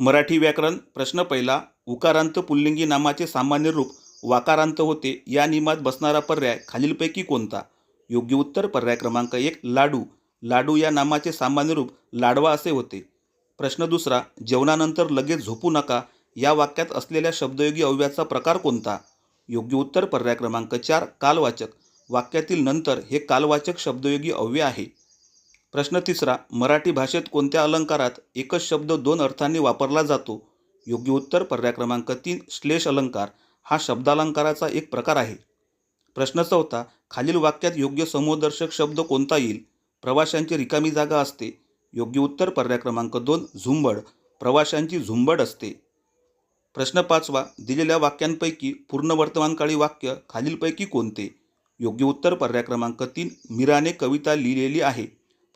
मराठी व्याकरण प्रश्न पहिला उकारांत पुल्लिंगी नामाचे सामान्य रूप वाकारांत होते या नियमात बसणारा पर्याय खालीलपैकी कोणता? योग्य उत्तर पर्याय क्रमांक एक लाडू. लाडू या नामाचे सामान्य रूप लाडवा असे होते. प्रश्न दुसरा जेवणानंतर लगेच झोपू नका या वाक्यात असलेल्या शब्दयोगी अव्याचा प्रकार कोणता? योग्य उत्तर पर्याय क्रमांक चार कालवाचक. वाक्यातील नंतर हे कालवाचक शब्दयोगी अव्य आहे. प्रश्न तिसरा मराठी भाषेत कोणत्या अलंकारात एकच शब्द दोन अर्थांनी वापरला जातो? योग्य उत्तर पर्याय क्रमांक तीन श्लेष अलंकार. हा शब्दालंकाराचा एक प्रकार आहे. प्रश्न चौथा खालील वाक्यात योग्य समूहदर्शक शब्द कोणता येईल? प्रवाशांची रिकामी जागा असते. योग्य उत्तर पर्याय क्रमांक दोन झुंबड. प्रवाशांची झुंबड असते. प्रश्न पाचवा दिलेल्या वाक्यांपैकी पूर्ण वर्तमानकाळी वाक्य खालीलपैकी कोणते? योग्य उत्तर पर्याय क्रमांक तीन मीराने कविता लिहिलेली आहे.